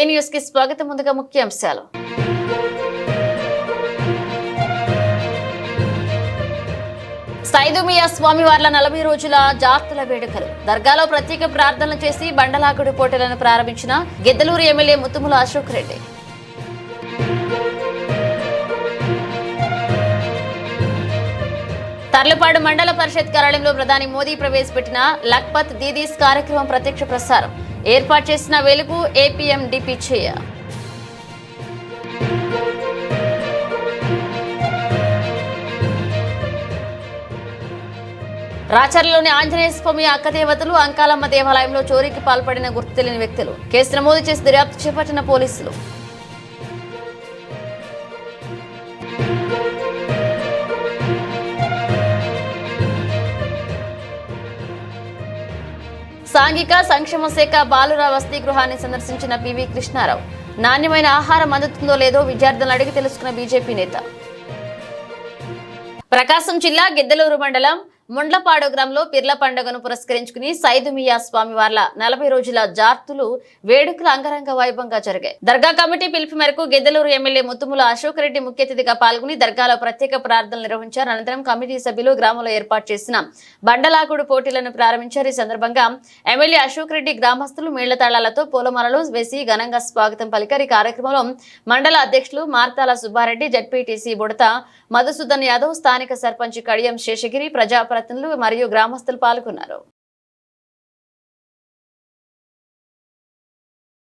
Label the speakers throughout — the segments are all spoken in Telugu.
Speaker 1: ఉదయ న్యూస్కి స్వాగతం ముందుగా ముఖ్యాంశాలు. సైదుమియా స్వామివార్ల నలభై రోజుల జాతుల వేడుకలు. దర్గాలో ప్రత్యేక ప్రార్థనలు చేసి బండలాకుడి పోటీలను ప్రారంభించిన గిద్దలూరు ఎమ్మెల్యే ముత్తుముల అశోక్ రెడ్డి. తర్లపాడు మండల పరిషత్ కార్యాలయంలో ప్రధాని మోదీ ప్రవేశపెట్టిన లక్పత్ దీదీస్ కార్యక్రమం ప్రత్యక్ష ప్రసారం. ఏర్పాటు చేసిన వెలుగు ఏపీఎండిపి చేయ. రాచర్లలోని ఆంజనేయ స్వామి అక్కదేవతలు అంకాలమ్మ దేవాలయంలో చోరీకి పాల్పడిన గుర్తు తెలియని వ్యక్తులు. కేసు నమోదు చేసి దర్యాప్తు చేపట్టిన పోలీసులు. సాంఘిక సంక్షేమ శాఖ బాలుర వసతి గృహాన్ని సందర్శించిన పివి కృష్ణారావు నాణ్యమైన ఆహారం అందుతుందో లేదో విద్యార్థులను అడిగి తెలుసుకున్న బీజేపీ నేత. ప్రకాశం జిల్లా గిద్దలూరు మండలం ముండ్లపాడు గ్రామంలో పిర్ల పండుగను పురస్కరించుకుని సైదుమియా స్వామి వార్ల నలభై రోజుల జార్తులు వేడుకలు అంగరంగ వైభవంగా జరిగాయి. దర్గా కమిటీ పిలుపు మేరకు గిద్దలూరు ఎమ్మెల్యే ముత్తుముల అశోక్ రెడ్డి ముఖ్య అతిథిగా పాల్గొని దర్గాలో ప్రత్యేక ప్రార్థనలు నిర్వహించారు. అనంతరం కమిటీ సభ్యులు గ్రామంలో ఏర్పాటు చేసిన బండలాగుడు పోటీలను ప్రారంభించారు. ఈ సందర్భంగా ఎమ్మెల్యే అశోక్ రెడ్డి గ్రామస్తులు మేళ్ళ తాళాలతో పూలమాలలు వేసి ఘనంగా స్వాగతం పలికారు. ఈ కార్యక్రమంలో మండల అధ్యక్షులు మార్తాల సుబ్బారెడ్డి జడ్పీటీసీ బుడత మధుసూదన్ యాదవ్ స్థానిక సర్పంచ్ కడియం శేషగిరి ప్రతినిధులు మరియు గ్రామస్తులు పాల్గొన్నారు.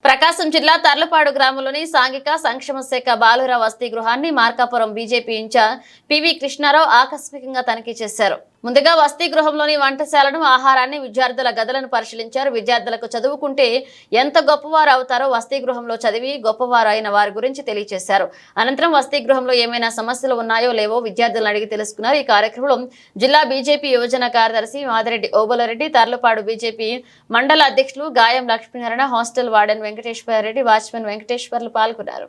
Speaker 1: ప్రకాశం జిల్లా తర్లపాడు గ్రామంలోని సాంఘిక సంక్షేమ శాఖ బాలుర వసతి గృహాన్ని Markapuram BJP in charge P V Krishnarao ఆకస్మికంగా తనిఖీ చేశారు. ముందుగా వసతి గృహంలోని వంటశాలను ఆహారాన్ని విద్యార్థుల గదులను పరిశీలించారు. విద్యార్థులకు చదువుకుంటే ఎంత గొప్పవారు అవుతారో వసతి గృహంలో చదివి గొప్పవారు అయిన వారి గురించి తెలియజేశారు అనంతరం వసతి గృహంలో ఏమైనా సమస్యలు ఉన్నాయో లేవో విద్యార్థులను అడిగి తెలుసుకున్నారు. ఈ కార్యక్రమంలో జిల్లా బీజేపీ యువజన కార్యదర్శి మాదిరెడ్డి ఓబలరెడ్డి తర్లపాడు బీజేపీ మండల అధ్యక్షులు Gayam Lakshminarayana hostel warden Venkateswara Reddy watchman Venkateswarlu పాల్గొన్నారు.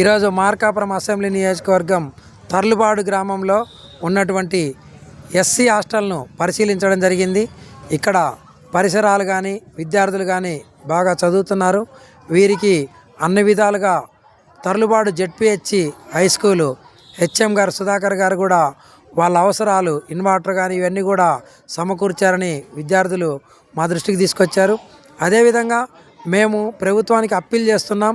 Speaker 2: ఈరోజు మార్కాపురం అసెంబ్లీ నియోజకవర్గం తర్లుబాడు గ్రామంలో ఉన్నటువంటి ఎస్సీ హాస్టల్ను పరిశీలించడం జరిగింది. ఇక్కడ పరిసరాలు కానీ విద్యార్థులు కానీ బాగా చదువుతున్నారు. వీరికి అన్ని విధాలుగా తర్లుబాడు జెడ్పిహెచ్సి హై స్కూలు హెచ్ఎం గారు సుధాకర్ గారు కూడా వాళ్ళ అవసరాలు ఇన్వర్టర్ కానీ ఇవన్నీ కూడా సమకూర్చారని విద్యార్థులు మా దృష్టికి తీసుకొచ్చారు. అదేవిధంగా మేము ప్రభుత్వానికి అప్పీల్ చేస్తున్నాం.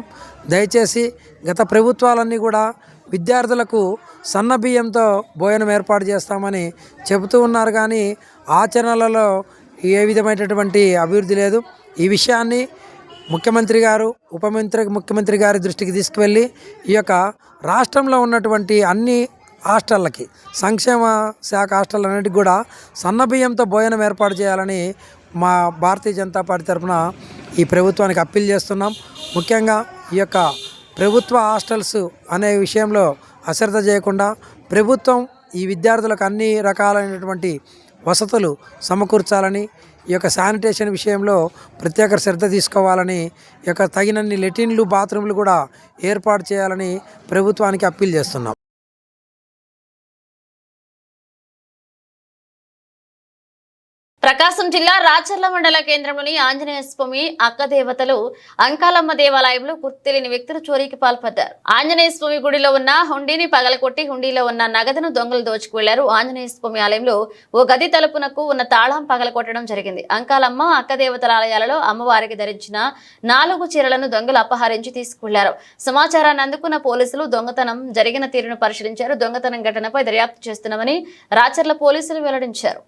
Speaker 2: దయచేసి గత ప్రభుత్వాలన్నీ కూడా విద్యార్థులకు సన్న బియ్యంతో భోజనం ఏర్పాటు చేస్తామని చెబుతూ ఉన్నారు కానీ ఆచరణలలో ఏ విధమైనటువంటి అభివృద్ధి లేదు. ఈ విషయాన్ని ముఖ్యమంత్రి గారు ఉపమంత్రి ముఖ్యమంత్రి గారి దృష్టికి తీసుకువెళ్ళి ఈ యొక్క రాష్ట్రంలో ఉన్నటువంటి అన్ని హాస్టళ్ళకి సంక్షేమ శాఖ హాస్టల్ అన్నిటికి కూడా సన్న బియ్యంతో భోజనం ఏర్పాటు చేయాలని మా భారతీయ జనతా పార్టీ తరఫున ఈ ప్రభుత్వానికి అప్పీల్ చేస్తున్నాం. ముఖ్యంగా ఈ యొక్క ప్రభుత్వ హాస్టల్స్ అనే విషయంలో అశ్రద్ధ చేయకుండా ప్రభుత్వం ఈ విద్యార్థులకు అన్ని రకాలైనటువంటి వసతులు సమకూర్చాలని ఈ యొక్క శానిటేషన్ విషయంలో ప్రత్యేక శ్రద్ధ తీసుకోవాలని ఈ యొక్క తగినన్ని లెటిన్లు బాత్రూమ్లు కూడా ఏర్పాటు చేయాలని ప్రభుత్వానికి అప్పీల్ చేస్తున్నాం.
Speaker 1: ప్రకాశం జిల్లా రాచర్ల మండల కేంద్రంలోని ఆంజనేయ స్వామి అక్క దేవతలు అంకాలమ్మ దేవాలయంలో గుర్తులేని వ్యక్తులు చోరీకి పాల్పడ్డారు. ఆంజనేయ స్వామి గుడిలో ఉన్న హుండీని పగలకొట్టి హుండీలో ఉన్న నగదును దొంగలు దోచుకు వెళ్ళారు ఆంజనేయ స్వామి ఆలయంలో ఓ గది తలుపునకు ఉన్న తాళం పగలకొట్టడం జరిగింది. అంకాలమ్మ అక్క దేవతల ఆలయాలలో అమ్మవారికి ధరించిన నాలుగు చీరలను దొంగలు అపహరించి తీసుకువెళ్ళారు సమాచారాన్ని అందుకున్న పోలీసులు దొంగతనం జరిగిన తీరును పరిశీలించారు. దొంగతనం ఘటనపై దర్యాప్తు చేస్తున్నామని రాచర్ల పోలీసులు వెల్లడించారు.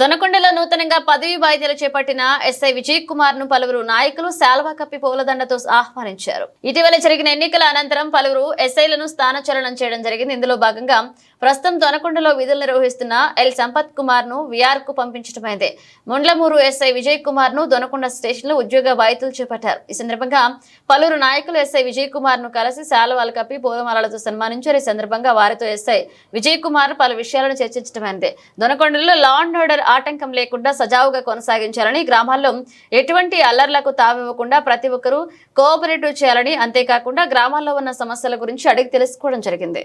Speaker 1: దొనకొండలో నూతనంగా పదవి బాధ్యతలు చేపట్టిన ఎస్ఐ విజయ్ కుమార్ను పలువురు నాయకులు శాల్వా కప్పి పూలదండతో ఆహ్వానించారు. ఇటీవల జరిగిన ఎన్నికల అనంతరం పలువురు ఎస్ఐలను స్థానచలనం చేయడం జరిగింది. ఇందులో భాగంగా ప్రస్తుతం దొనకొండలో విధులు నిర్వహిస్తున్న ఎల్ సంపత్ కుమార్ను విఆర్కు పంపించడమైంది ముండ్లమూరు ఎస్ఐ విజయ్ కుమార్ను దొనకొండ స్టేషన్లో ఉద్యోగ బాధితులు చేపట్టారు. ఈ సందర్భంగా పలువురు నాయకులు ఎస్ఐ విజయ్ కుమార్ను కలిసి శాలువాలు కప్పి పూలమాలలతో సన్మానించారు. ఈ సందర్భంగా వారితో ఎస్ఐ విజయ్ కుమార్ పలు విషయాలను చర్చించడమైంది దొనకొండలో లా అండ్ ఆర్డర్ ఆటంకం లేకుండా సజావుగా కొనసాగించాలని గ్రామాల్లో ఎటువంటి అల్లర్లకు తావివ్వకుండా ప్రతి ఒక్కరూ కోఆపరేటివ్ చేయాలని అంతేకాకుండా గ్రామాల్లో ఉన్న సమస్యల గురించి అడిగి తెలుసుకోవడం జరిగింది.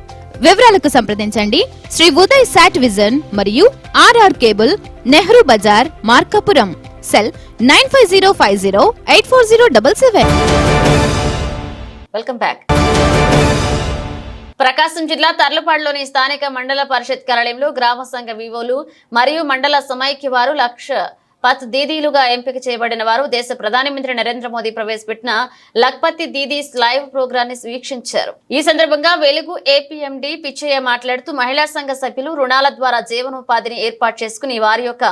Speaker 3: వివరాలకు సంప్రదించండి. శ్రీ ఉదయ్ శాట్ విజన్ మరియు RR cable Nehru Bazar Markapuram. Cell nine five zero five zero eight four zero double seven.
Speaker 1: Welcome back. Prakasam జిల్లా తర్లపాడులోని స్థానిక మండల పరిషత్ కార్యాలయంలో గ్రామ సంఘ వివోలు మరియు మండల సమైక్య వారు లక్ష పత్ దీదీలుగా ఎంపిక చేయబడిన వారు దేశ ప్రధానమంత్రి నరేంద్ర మోదీ ప్రవేశపెట్టిన లక్పతి దీదీస్ లైవ్ ప్రోగ్రామ్ని వీక్షించారు. ఈ సందర్భంగా వెలుగు ఏపీఎండి పిచ్చయ్య మాట్లాడుతూ మహిళా సంఘ సభ్యులు రుణాల ద్వారా జీవనోపాధిని ఏర్పాటు చేసుకుని వారి యొక్క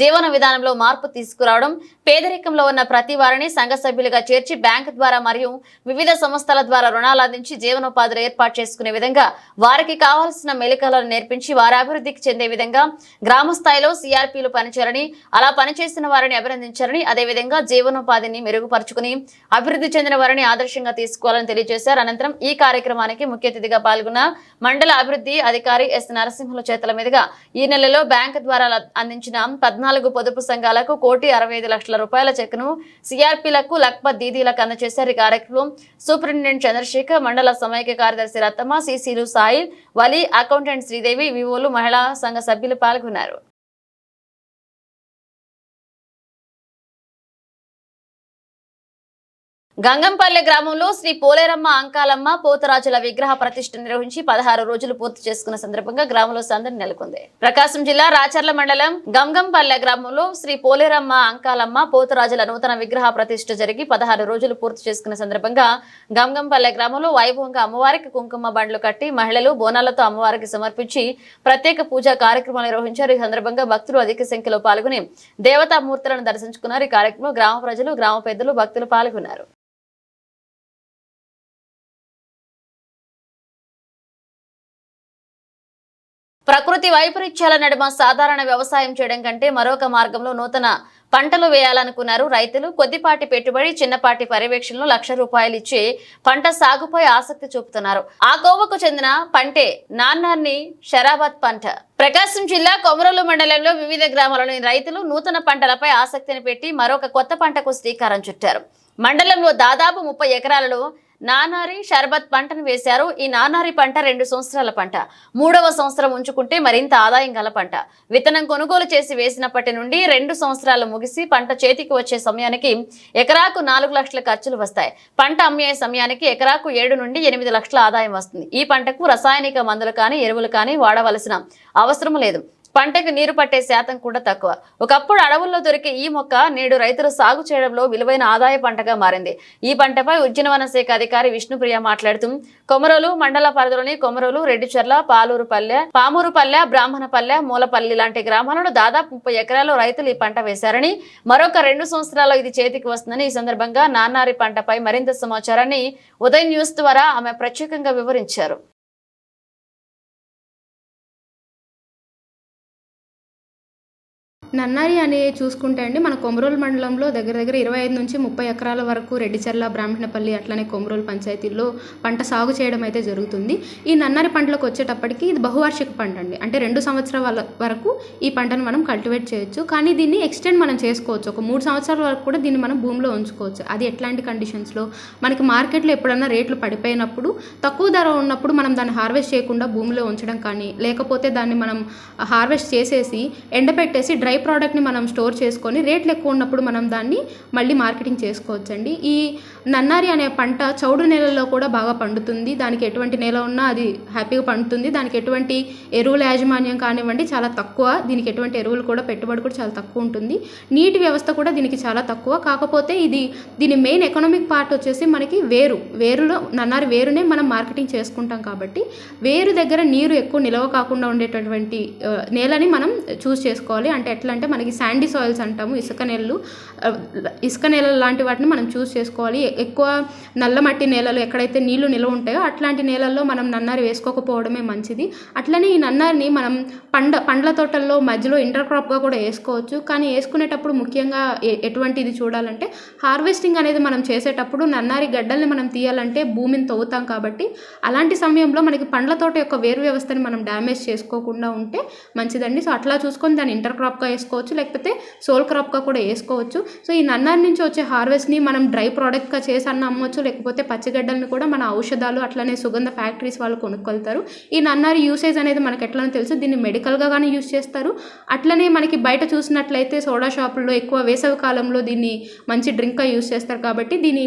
Speaker 1: జీవన విధానంలో మార్పు తీసుకురావడం పేదరికంలో ఉన్న ప్రతి వారిని సంఘ సభ్యులుగా చేర్చి బ్యాంకు ద్వారా మరియు వివిధ సంస్థల ద్వారా రుణాలు అందించి జీవనోపాధులు ఏర్పాటు చేసుకునే విధంగా వారికి కావాల్సిన మెలికలను నేర్పించి వారి అభివృద్ధికి చెందే విధంగా గ్రామ స్థాయిలో సిఆర్పీలు పనిచేయాలని అలా పని పనిచేసిన వారిని అభినందించారని అదేవిధంగా జీవనోపాధిని మెరుగుపరుచుకుని అభివృద్ధి చెందిన వారిని ఆదర్శంగా తీసుకోవాలని తెలియజేశారు. అనంతరం ఈ కార్యక్రమానికి ముఖ్య అతిథిగా పాల్గొన్న మండల అభివృద్ధి అధికారి ఎస్. నరసింహుల చేతుల మీదుగా ఈ నెలలో బ్యాంకు ద్వారా అందించిన పద్నాలుగు పొదుపు సంఘాలకు కోటి అరవై ఐదు లక్షల రూపాయల చెక్ను సిఆర్పీలకు లక్పత్ దీదీలకు అందజేశారు. ఈ కార్యక్రమం సూపరింటెండెంట్ చంద్రశేఖర్ మండల సమైక్య కార్యదర్శి రత్తమ్మ సిసిలు సాయిల్ వలి అకౌంటెంట్ శ్రీదేవి వివోలు మహిళా సంఘ సభ్యులు పాల్గొన్నారు. గంగంపల్లె గ్రామంలో శ్రీ పోలేరమ్మ అంకాలమ్మ పోతరాజుల విగ్రహ ప్రతిష్ఠ నిర్వహించి పదహారు రోజులు పూర్తి చేసుకున్న సందర్భంగా గ్రామంలో సందడి నెలకొంది. ప్రకాశం జిల్లా రాచర్ల మండలం గంగంపల్లె గ్రామంలో శ్రీ పోలేరమ్మ అంకాలమ్మ పోతరాజుల నూతన విగ్రహ ప్రతిష్ఠ జరిగి పదహారు రోజులు పూర్తి చేసుకున్న సందర్భంగా గంగంపల్లె గ్రామంలో వైభవంగా అమ్మవారికి కుంకుమ బండ్లు కట్టి మహిళలు బోనాలతో అమ్మవారికి సమర్పించి ప్రత్యేక పూజా కార్యక్రమాలు నిర్వహించారు. ఈ సందర్భంగా భక్తులు అధిక సంఖ్యలో పాల్గొని దేవతామూర్తులను దర్శించుకున్నారు. ఈ కార్యక్రమంలో గ్రామ ప్రజలు గ్రామ పెద్దలు భక్తులు పాల్గొన్నారు. ప్రకృతి వైపరీత్యాల నడుమ సాధారణ వ్యవసాయం చేయడం కంటే మరొక మార్గంలో నూతన పంటలు వేయాలనుకున్నారు రైతులు. కొద్దిపాటి పెట్టుబడి చిన్నపాటి పర్యవేక్షణలో లక్ష రూపాయలు ఇచ్చి పంట సాగుపై ఆసక్తి చూపుతున్నారు. ఆ కోవకు చెందిన పంటే నాన్నాన్ని షరాబాద్ పంట. ప్రకాశం జిల్లా కొమరలు మండలంలో వివిధ గ్రామాలలోని రైతులు నూతన పంటలపై ఆసక్తిని పెట్టి మరొక కొత్త పంటకు శ్రీకారం చుట్టారు. మండలంలో దాదాపు ముప్పై ఎకరాలలో నానారి షర్బత్ పంటను వేశారు. ఈ నానారి పంట రెండు సంవత్సరాల పంట. మూడవ సంవత్సరం ఉంచుకుంటే మరింత ఆదాయం గల పంట. విత్తనం కొనుగోలు చేసి వేసినప్పటి నుండి రెండు సంవత్సరాలు ముగిసి పంట చేతికి వచ్చే సమయానికి ఎకరాకు నాలుగు లక్షల ఖర్చులు వస్తాయి. పంట అమ్మే సమయానికి ఎకరాకు ఏడు నుండి ఎనిమిది లక్షల ఆదాయం వస్తుంది. ఈ పంటకు రసాయనిక మందులు కానీ ఎరువులు కానీ వాడవలసిన అవసరం లేదు. పంటకు నీరు పట్టే శాతం కూడా తక్కువ. ఒకప్పుడు అడవుల్లో దొరికే ఈ మొక్క నేడు రైతులు సాగు చేయడంలో విలువైన ఆదాయ పంటగా మారింది. ఈ పంటపై ఉద్యానవన శాఖ అధికారి విష్ణుప్రియ మాట్లాడుతూ కొమరోలు మండల పరిధిలోని కొమరోలు రెడ్డిచెర్ల పాలూరుపల్లె పామూరుపల్లె బ్రాహ్మణపల్లె మూలపల్లి లాంటి గ్రామాలలో దాదాపు ముప్పై ఎకరాల్లో రైతులు ఈ పంట వేశారని మరొక రెండు సంవత్సరాల్లో ఇది చేతికి వస్తుందని ఈ సందర్భంగా నాన్నారి పంటపై మరింత సమాచారాన్ని ఉదయ న్యూస్ ద్వారా ఆమె ప్రత్యేకంగా వివరించారు.
Speaker 4: నన్నారి అనే చూసుకుంటే అండి మన కొమరోలు మండలంలో దగ్గర దగ్గర ఇరవై ఐదు నుంచి ముప్పై ఎకరాల వరకు రెడ్డిచర్ల బ్రాహ్మణపల్లి అట్లనే కొమరోలు పంచాయతీల్లో పంట సాగు చేయడం అయితే జరుగుతుంది. ఈ నన్నారి పంటలకు వచ్చేటప్పటికి ఇది బహువార్షిక పంట అండి. అంటే రెండు సంవత్సరాల వరకు ఈ పంటను మనం కల్టివేట్ చేయొచ్చు. కానీ దీన్ని ఎక్స్టెండ్ మనం చేసుకోవచ్చు. ఒక మూడు సంవత్సరాల వరకు కూడా దీన్ని మనం భూమిలో ఉంచుకోవచ్చు. అది ఎట్లాంటి కండిషన్స్లో? మనకి మార్కెట్లో ఎప్పుడన్నా రేట్లు పడిపోయినప్పుడు తక్కువ ధర ఉన్నప్పుడు మనం దాన్ని హార్వెస్ట్ చేయకుండా భూమిలో ఉంచడం కానీ లేకపోతే దాన్ని మనం హార్వెస్ట్ చేసేసి ఎండబెట్టేసి డ్రై ప్రోడక్ట్ని మనం స్టోర్ చేసుకొని రేట్లు ఎక్కువ ఉన్నప్పుడు మనం దాన్ని మళ్ళీ మార్కెటింగ్ చేసుకోవచ్చండి. ఈ నన్నారి అనే పంట చౌడు నేలల్లో కూడా బాగా పండుతుంది. దానికి ఎటువంటి నేల ఉన్నా అది హ్యాపీగా పండుతుంది. దానికి ఎటువంటి ఎరువుల యాజమాన్యం కానివ్వండి చాలా తక్కువ. దీనికి ఎటువంటి ఎరువులు కూడా పెట్టుబడి కూడా చాలా తక్కువ ఉంటుంది. నీటి వ్యవస్థ కూడా దీనికి చాలా తక్కువ. కాకపోతే ఇది దీని మెయిన్ ఎకనామిక్ పార్ట్ వచ్చేసి మనకి వేరు. వేరులో నన్నారి వేరునే మనం మార్కెటింగ్ చేసుకుంటాం కాబట్టి వేరు దగ్గర నీరు ఎక్కువ నిలవ కాకుండా ఉండేటటువంటి నేలని మనం చూస్ చేసుకోవాలి. అంటే ఎట్లా అంటే మనకి శాండీ సాయిల్స్ అంటాము ఇసుక నేలలు. ఇసుక నేలలు లాంటి వాటిని మనం చూస్ చేసుకోవాలి. ఎక్కువ నల్లమట్టి నేలలు ఎక్కడైతే నీళ్ళు నిల్వ ఉంటాయో అట్లాంటి నేలల్లో మనం నన్నారి వేసుకోకపోవడమే మంచిది. అట్లనే ఈ నన్నారిని మనం పండ పండ్ల తోటల్లో మధ్యలో ఇంటర్ క్రాప్గా కూడా వేసుకోవచ్చు. కానీ వేసుకునేటప్పుడు ముఖ్యంగా ఎటువంటిది చూడాలంటే హార్వెస్టింగ్ అనేది మనం చేసేటప్పుడు నన్నారి గడ్డల్ని మనం తీయాలంటే భూమిని తవ్వుతాం కాబట్టి అలాంటి సమయంలో మనకి పండ్ల తోట యొక్క వేరు వ్యవస్థని మనం డ్యామేజ్ చేసుకోకుండా ఉంటే మంచిదండి. సో అట్లా చూసుకొని దాన్ని ఇంటర్ క్రాప్గా వేసుకోవచ్చు లేకపోతే సోల్ క్రాప్గా కూడా వేసుకోవచ్చు. సో ఈ నన్నారి నుంచి వచ్చే హార్వెస్ట్ని మనం డ్రై ప్రోడక్ట్గా చేసి అన్న అమ్మవచ్చు లేకపోతే పచ్చిగడ్డల్ని కూడా మన ఔషధాలు అట్లనే సుగంధ ఫ్యాక్టరీస్ వాళ్ళు కొనుక్కెళ్తారు ఈ నన్నారి యూసేజ్ అనేది మనకి ఎట్లనో తెలుసు దీన్ని మెడికల్గా కానీ యూస్ చేస్తారు. అట్లనే మనకి బయట చూసినట్లయితే సోడా షాపుల్లో ఎక్కువ వేసవి కాలంలో దీన్ని మంచి డ్రింక్గా యూస్ చేస్తారు కాబట్టి దీని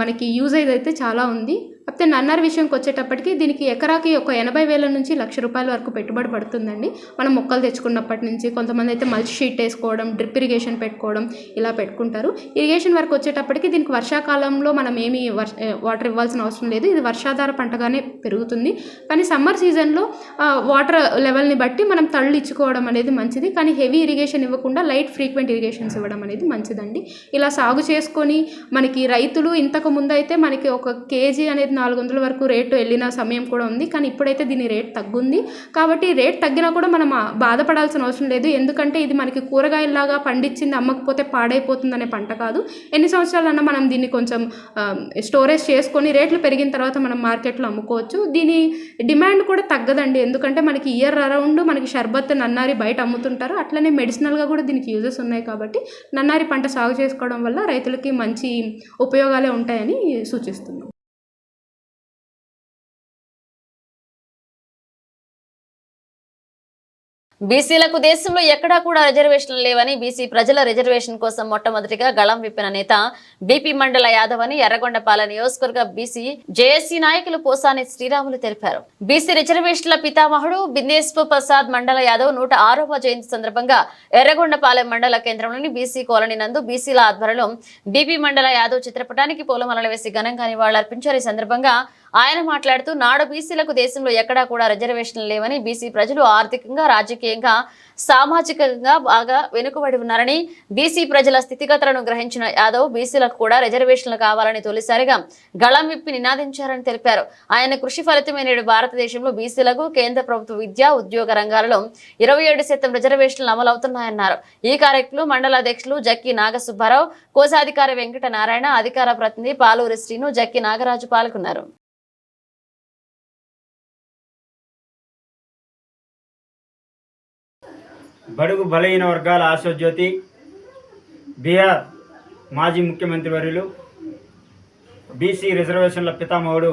Speaker 4: మనకి యూజేజ్ అయితే చాలా ఉంది. కాకపోతే నన్నర్ విషయంకి వచ్చేటప్పటికి దీనికి ఎకరాకి ఒక ఎనభై వేల నుంచి లక్ష రూపాయల వరకు పెట్టుబడి పడుతుందండి. మనం మొక్కలు తెచ్చుకున్నప్పటి నుంచి కొంతమంది అయితే మల్చి షీట్ వేసుకోవడం డ్రిప్ ఇరిగేషన్ పెట్టుకోవడం ఇలా పెట్టుకుంటారు. ఇరిగేషన్ వరకు వచ్చేటప్పటికి దీనికి వర్షాకాలంలో మనం ఏమీ వర్ష వాటర్ ఇవ్వాల్సిన అవసరం లేదు. ఇది వర్షాధార పంటగానే పెరుగుతుంది. కానీ సమ్మర్ సీజన్లో వాటర్ లెవెల్ని బట్టి మనం తళ్ళు ఇచ్చుకోవడం అనేది మంచిది. కానీ హెవీ ఇరిగేషన్ ఇవ్వకుండా లైట్ ఫ్రీక్వెంట్ ఇరిగేషన్స్ ఇవ్వడం అనేది మంచిదండి. ఇలా సాగు చేసుకొని మనకి రైతులు ఇంతకు ముందు అయితే మనకి ఒక కేజీ అనేది నాలుగు వందల వరకు రేటు వెళ్ళిన సమయం కూడా ఉంది. కానీ ఇప్పుడైతే దీని రేట్ తగ్గుంది. కాబట్టి రేట్ తగ్గినా కూడా మనం బాధపడాల్సిన అవసరం లేదు. ఎందుకంటే ఇది మనకి కూరగాయల్లాగా పండించింది అమ్మకపోతే పాడైపోతుంది అనే పంట కాదు. ఎన్ని సంవత్సరాలన్నా మనం దీన్ని కొంచెం స్టోరేజ్ చేసుకొని రేట్లు పెరిగిన తర్వాత మనం మార్కెట్లో అమ్ముకోవచ్చు. దీని డిమాండ్ కూడా తగ్గదండి. ఎందుకంటే మనకి ఇయర్ అరౌండ్ మనకి షర్బత్ నన్నారి బయట అమ్ముతుంటారు. అట్లనే మెడిసినల్గా కూడా దీనికి యూజెస్ ఉన్నాయి కాబట్టి నన్నారి పంట సాగు చేసుకోవడం వల్ల రైతులకి మంచి ఉపయోగాలే ఉంటాయని సూచిస్తున్నాం.
Speaker 1: బీసీలకు దేశంలో ఎక్కడా కూడా రిజర్వేషన్లు లేవని బీసీ ప్రజల రిజర్వేషన్ కోసం మొట్టమొదటిగా గళం విప్పిన నేత బీపీ మండల యాదవ్ అని ఎర్రగొండపాల నియోజకవర్గ బీసీ జేఏసీ నాయకులు పోసాని శ్రీరాములు తెలిపారు. బీసీ రిజర్వేషన్ల పితామహుడు బిందేశ్వర్ ప్రసాద్ మండల యాదవ్ నూట ఆరవ జయంతి సందర్భంగా ఎర్రగొండపాలెం మండల కేంద్రంలోని బీసీ కాలనీ నందు బీసీల ఆధ్వర్యంలో బీపీ మండల యాదవ్ చిత్రపటానికి పూలమాలలు వేసి ఘనంగా నివాళులర్పించారు. ఈ సందర్భంగా ఆయన మాట్లాడుతూ నాడు బీసీలకు దేశంలో ఎక్కడా కూడా రిజర్వేషన్లు లేవని బీసీ ప్రజలు ఆర్థికంగా రాజకీయంగా సామాజికంగా బాగా వెనుకబడి ఉన్నారని బీసీ ప్రజల స్థితిగతులను గ్రహించిన యాదవ్ బీసీలకు కూడా రిజర్వేషన్లు కావాలని తొలిసారిగా గళం విప్పి నినాదించారని తెలిపారు. ఆయన కృషి ఫలితమే నేడు భారతదేశంలో బీసీలకు కేంద్ర ప్రభుత్వ విద్యా ఉద్యోగ రంగాలలో ఇరవై ఏడు శాతం రిజర్వేషన్లు అమలవుతున్నాయన్నారు. ఈ కార్యక్రమంలో మండల అధ్యక్షులు జక్కి నాగసుబ్బారావు కోశాధికారి వెంకట నారాయణ అధికార ప్రతినిధి పాలూరి శ్రీను జక్కి నాగరాజు పాల్గొన్నారు.
Speaker 5: బడుగు బలహీన వర్గాల ఆశోజ్యోతి బీహార్ మాజీ ముఖ్యమంత్రి వర్యులు బీసీ రిజర్వేషన్ల పితామహుడు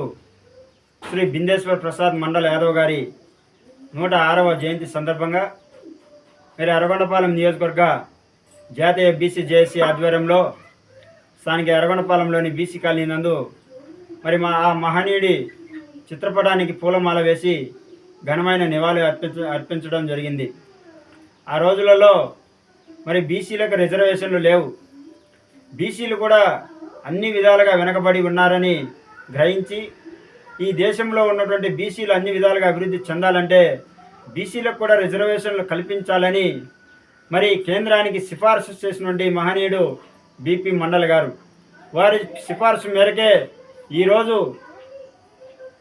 Speaker 5: శ్రీ బిందేశ్వర్ ప్రసాద్ మండల యాదవ్ గారి నూట ఆరవ జయంతి సందర్భంగా మీరు అరగొండపాలెం నియోజకవర్గ జాతీయ బీసీ జేఏసీ ఆధ్వర్యంలో స్థానిక ఎర్రగొండపాలెంలోని బీసీ కాలనీ నందు మరి మా ఆ మహనీయుడి చిత్రపటానికి పూలమాల వేసి ఘనమైన నివాళి అర్పించ అర్పించడం జరిగింది. ఆ రోజులలో మరి బీసీలకు రిజర్వేషన్లు లేవు. బీసీలు కూడా అన్ని విధాలుగా వెనకబడి ఉన్నారని గ్రహించి ఈ దేశంలో ఉన్నటువంటి బీసీలు అన్ని విధాలుగా అభివృద్ధి చెందాలంటే బీసీలకు కూడా రిజర్వేషన్లు కల్పించాలని మరి కేంద్రానికి సిఫార్సు చేసినటువంటి మహనీయుడు బీపీ మండల్ గారు. వారి సిఫార్సు మేరకే ఈరోజు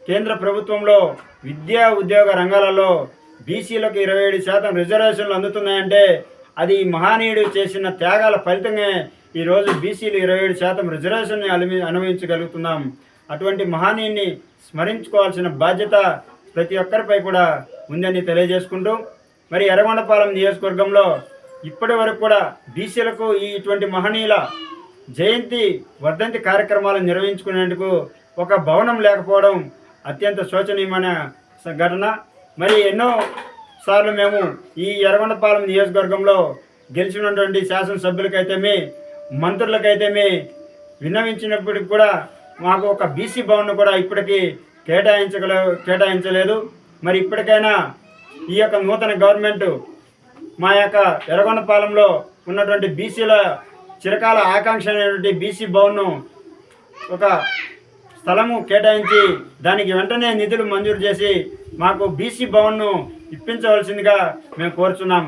Speaker 5: కేంద్ర ప్రభుత్వంలో విద్యా ఉద్యోగ రంగాలలో బీసీలకు ఇరవై ఏడు శాతం రిజర్వేషన్లు అందుతున్నాయంటే అది మహానీయుడు చేసిన త్యాగాల ఫలితంగా ఈరోజు బీసీలు ఇరవై ఏడు శాతం రిజర్వేషన్ని అలమి అనుభవించగలుగుతున్నాం. అటువంటి మహానీయుని స్మరించుకోవాల్సిన బాధ్యత ప్రతి ఒక్కరిపై కూడా ఉందని తెలియజేసుకుంటూ మరి ఎర్రగొండపాలెం నియోజకవర్గంలో ఇప్పటి వరకు కూడా బీసీలకు ఈ ఇటువంటి మహనీయుల జయంతి వర్ధంతి కార్యక్రమాలు నిర్వహించుకునేందుకు ఒక భవనం లేకపోవడం అత్యంత శోచనీయమైన ఘటన మరి ఎన్నో సార్లు మేము ఈ ఎర్రగొండపాలెం నియోజకవర్గంలో గెలిచినటువంటి శాసనసభ్యులకైతేమి మంత్రులకైతేమి విన్నవించినప్పటికి కూడా మాకు ఒక బీసీ భవన్ కూడా ఇప్పటికీ కేటాయించగల కేటాయించలేదు. మరి ఇప్పటికైనా ఈ యొక్క నూతన గవర్నమెంట్ మా యొక్క ఎర్రగొండపాలెంలో ఉన్నటువంటి బీసీల చిరకాల ఆకాంక్ష అయినటువంటి బీసీ భవన్ను ఒక స్థలము కేటాయించి దానికి వెంటనే నిధులు మంజూరు చేసి మాకు బీసీ భవన్ను ఇప్పించవలసిందిగా మేము కోరుచున్నాం.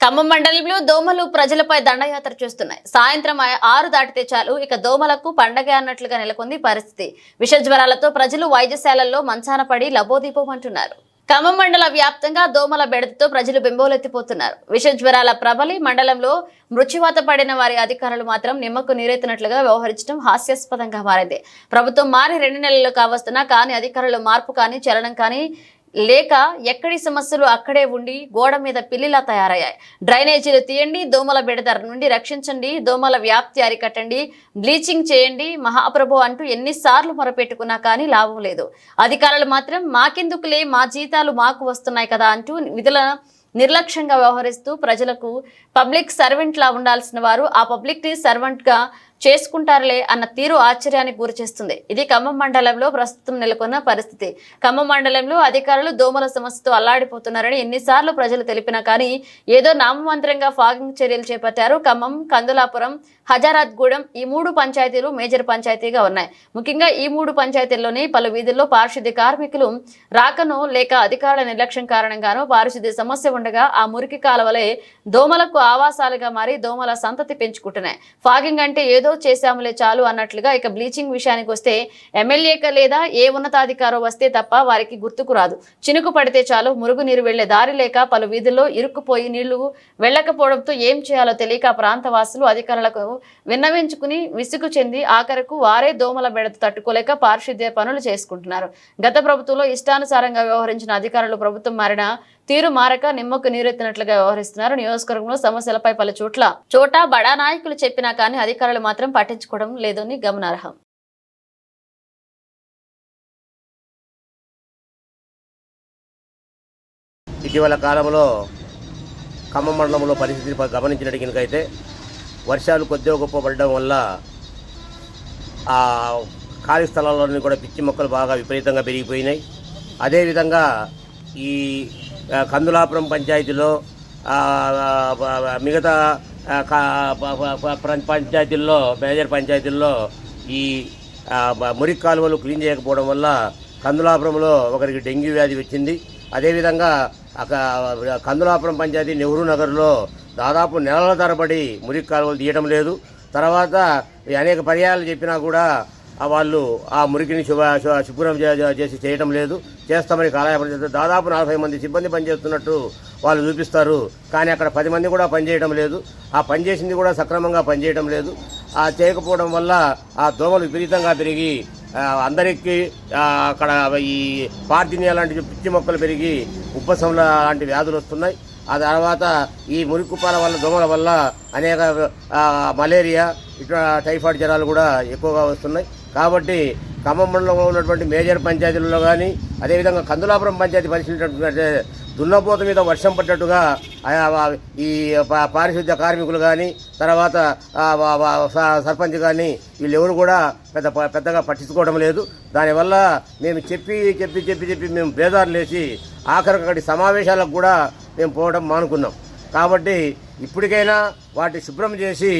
Speaker 1: ఖమ్మం మండలంలో దోమలు ప్రజలపై దండయాత్ర చేస్తున్నాయి. సాయంత్రం ఆరు దాటితే చాలు. ఇక దోమలకు పండగ అన్నట్లుగా నెలకొంది పరిస్థితి. విష జ్వరాలతో ప్రజలు వైద్యశాలల్లో మంచాన పడి లబోదీపమంటున్నారు ఖమ్మం మండల వ్యాప్తంగా దోమల బెడతతో ప్రజలు బెంబోలెత్తిపోతున్నారు. విష జ్వరాల ప్రబలి మండలంలో మృత్యువాత పడిన వారి అధికారులు మాత్రం నిమ్మకు నీరెత్తినట్లుగా వ్యవహరించడం హాస్యాస్పదంగా మారింది. ప్రభుత్వం మారి రెండు నెలలు కావస్తున్నా కానీ అధికారులు మార్పు కానీ చలనం కానీ లేక ఎక్కడి సమస్యలు అక్కడే ఉండి గోడ మీద పిల్లిలా తయారయ్యాయి. డ్రైనేజీలు తీయండి దోమల బెడద నుండి రక్షించండి దోమల వ్యాప్తి అరికట్టండి బ్లీచింగ్ చేయండి మహాప్రభు అంటూ ఎన్నిసార్లు మొరపెట్టుకున్నా కానీ లాభం లేదు. అధికారులు మాత్రం మాకెందుకులే మా జీతాలు మాకు వస్తున్నాయి కదా అంటూ విధుల నిర్లక్ష్యంగా వ్యవహరిస్తూ ప్రజలకు పబ్లిక్ సర్వెంట్ లా ఉండాల్సిన వారు ఆ పబ్లిక్ సర్వెంట్గా చేసుకుంటారులే అన్న తీరు ఆశ్చర్యానికి గురిచేస్తుంది ఇది ఖమ్మం మండలంలో ప్రస్తుతం నెలకొన్న పరిస్థితి. ఖమ్మం మండలంలో అధికారులు దోమల సమస్యతో అల్లాడిపోతున్నారని ఎన్నిసార్లు ప్రజలు తెలిపినా కానీ ఏదో నామమంత్రంగా ఫాగింగ్ చర్యలు చేపట్టారు ఖమ్మం కందులాపురం హజారాత్గూడెం ఈ మూడు పంచాయతీలు మేజర్ పంచాయతీగా ఉన్నాయి. ముఖ్యంగా ఈ మూడు పంచాయతీల్లోని పలు వీధుల్లో పారిశుద్ధ్య కార్మికులు రాకను లేక అధికారుల నిర్లక్ష్యం కారణంగానూ పారిశుద్ధ్య సమస్య ఉండగా ఆ మురికి కాలువలే దోమలకు ఆవాసాలుగా మారి దోమల సంతతి పెంచుకుంటున్నాయి. ఫాగింగ్ అంటే ఏదో చేశాములే చాలు అన్నట్లుగా ఇక బ్లీచింగ్ విషయానికి వస్తే ఎమ్మెల్యేక లేదా ఏ ఉన్నతాధికారో వస్తే తప్ప వారికి గుర్తుకు రాదు. చినుకు పడితే చాలు మురుగు నీరు వెళ్ళే దారి లేక పలు వీధుల్లో ఇరుక్కుపోయి నీళ్ళు వెళ్ళకపోవడంతో ఏం చేయాలో తెలియక ఆ ప్రాంతవాసులు అధికారులకు విన్నవించుకుని విసుగు చెంది ఆఖరకు వారే దోమల బెడత తట్టుకోలేక పారిశుద్ధ్య పనులు చేసుకుంటున్నారు. గత ప్రభుత్వంలో ఇష్టానుసారంగా వ్యవహరించిన అధికారులు ప్రభుత్వం మారిన తీరు మారక నిమ్మకు నీరెత్తినట్లుగా వ్యవహరిస్తున్నారు. నియోజకవర్గంలో సమస్యలపై పలు చోట్ల చోట బడా నాయకులు చెప్పినా కానీ అధికారులు మాత్రం పట్టించుకోవడం లేదని గమనార్హం.
Speaker 6: ఇటీవల కాలంలో ఖమ్మం మండలంలో పరిస్థితిని ప- గమనించినట్టుకైతే వర్షాలు కొద్దిగా గొప్ప పడడం వల్ల ఆ ఖాళీ స్థలాల్లోని కూడా పిచ్చి మొక్కలు బాగా విపరీతంగా పెరిగిపోయినాయి. అదేవిధంగా ఈ కందులాపురం పంచాయతీలో మిగతా కా- పంచాయతీల్లో మేజర్ పంచాయతీల్లో ఈ మురికి కాలువలు క్లీన్ చేయకపోవడం వల్ల కందులాపురంలో ఒకరికి డెంగ్యూ వ్యాధి వచ్చింది. అదేవిధంగా అక్కడ కందులాపురం పంచాయతీ నెహ్రూ నగర్లో దాదాపు నెలల తరబడి మురికి కాలువలు తీయడం లేదు. తర్వాత అనేక పర్యాయాలు చెప్పినా కూడా వాళ్ళు ఆ మురికిని శుభ శుభ్రం చేసి చేయడం లేదు. చేస్తామని కాలయాపన చేస్తారు దాదాపు నలభై మంది సిబ్బంది పనిచేస్తున్నట్టు వాళ్ళు చూపిస్తారు. కానీ అక్కడ పది మంది కూడా పనిచేయడం లేదు. ఆ పనిచేసింది కూడా సక్రమంగా పనిచేయడం లేదు. ఆ చేయకపోవడం వల్ల ఆ దోమలు విపరీతంగా పెరిగి అందరికీ అక్కడ ఈ పార్దినియా లాంటి పిచ్చి మొక్కలు పెరిగి ఉబ్బసం లాంటి వ్యాధులు వస్తున్నాయి. ఆ తర్వాత ఈ మురికుపాల వల్ల దోమల వల్ల అనేక మలేరియా ఇట్లా టైఫాయిడ్ జ్వరాలు కూడా ఎక్కువగా వస్తున్నాయి. కాబట్టి ఖమ్మం మండలంలో ఉన్నటువంటి మేజర్ పంచాయతీలలో కానీ అదేవిధంగా కందులాపురం పంచాయతీ పరిశీలించినట్టు దున్నపోత మీద వర్షం పడ్డట్టుగా ఈ పారిశుద్ధ్య కార్మికులు కానీ తర్వాత సర్పంచ్ కానీ వీళ్ళెవరు కూడా పెద్ద ప- పెద్దగా పట్టించుకోవడం లేదు. దానివల్ల మేము చెప్పి చెప్పి చెప్పి చెప్పి మేము బేదారు లేచి ఆఖరికి సమావేశాలకు కూడా మేము పోవడం మానుకున్నాం. కాబట్టి ఇప్పటికైనా వాటి శుభ్రం చేసి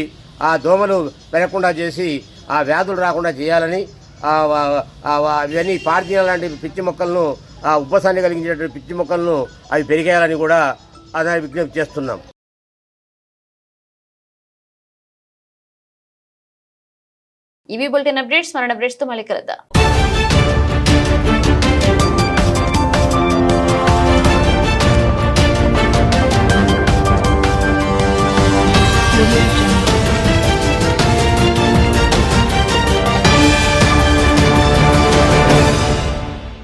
Speaker 6: ఆ దోమలు పెరగకుండా చేసి ఆ వ్యాధులు రాకుండా చేయాలని ఇవన్నీ పార్జీన లాంటి పిచ్చి మొక్కలను ఆ ఉపశాన్ని కలిగించేటువంటి పిచ్చి మొక్కలను అవి పెరిగేయాలని కూడా అదే విజ్ఞప్తి చేస్తున్నాం.
Speaker 1: ఇవి బులెటిన్ అప్డేట్స్ మన అప్డేట్స్తో మళ్ళీ కలుద్దాం.